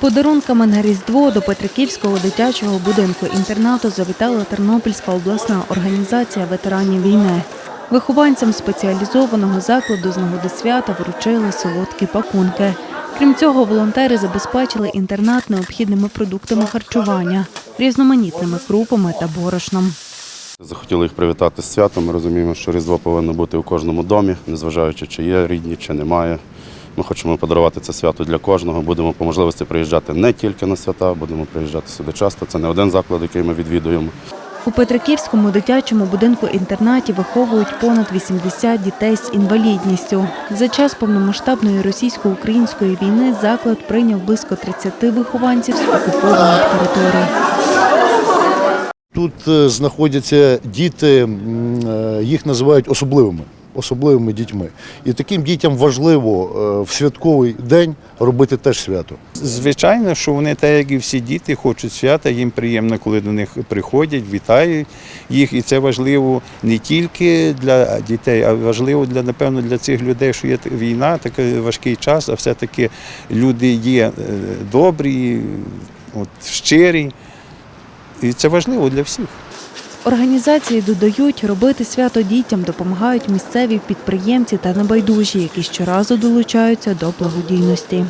подарунками на Різдво до Петриківського дитячого будинку інтернату завітала Тернопільська обласна організація ветеранів війни. Вихованцям спеціалізованого закладу з нагоди свята вручили солодкі пакунки. Крім цього, волонтери забезпечили інтернат необхідними продуктами харчування, різноманітними крупами та борошном. Захотіли їх привітати з святом. Ми розуміємо, що Різдво повинно бути у кожному домі, незважаючи, чи є рідні, чи немає. Ми хочемо подарувати це свято для кожного. Будемо по можливості приїжджати не тільки на свята, будемо приїжджати сюди часто. Це не один заклад, який ми відвідуємо. У Петриківському дитячому будинку інтернаті виховують понад 80 дітей з інвалідністю. За час повномасштабної російсько-української війни заклад прийняв близько 30 вихованців з окупованих територій. Тут е, знаходяться діти, е, їх називають особливими, особливими дітьми. І таким дітям важливо е, в святковий день робити теж свято. Звичайно, що вони, так як і всі діти, хочуть свята. Їм приємно, коли до них приходять, вітають їх. І це важливо не тільки для дітей, а важливо для напевно для цих людей, що є війна, такий важкий час, а все-таки люди є е, добрі, от, щирі. І це важливо для всіх. Організації додають, робити свято дітям допомагають місцеві підприємці та небайдужі, які щоразу долучаються до благодійності.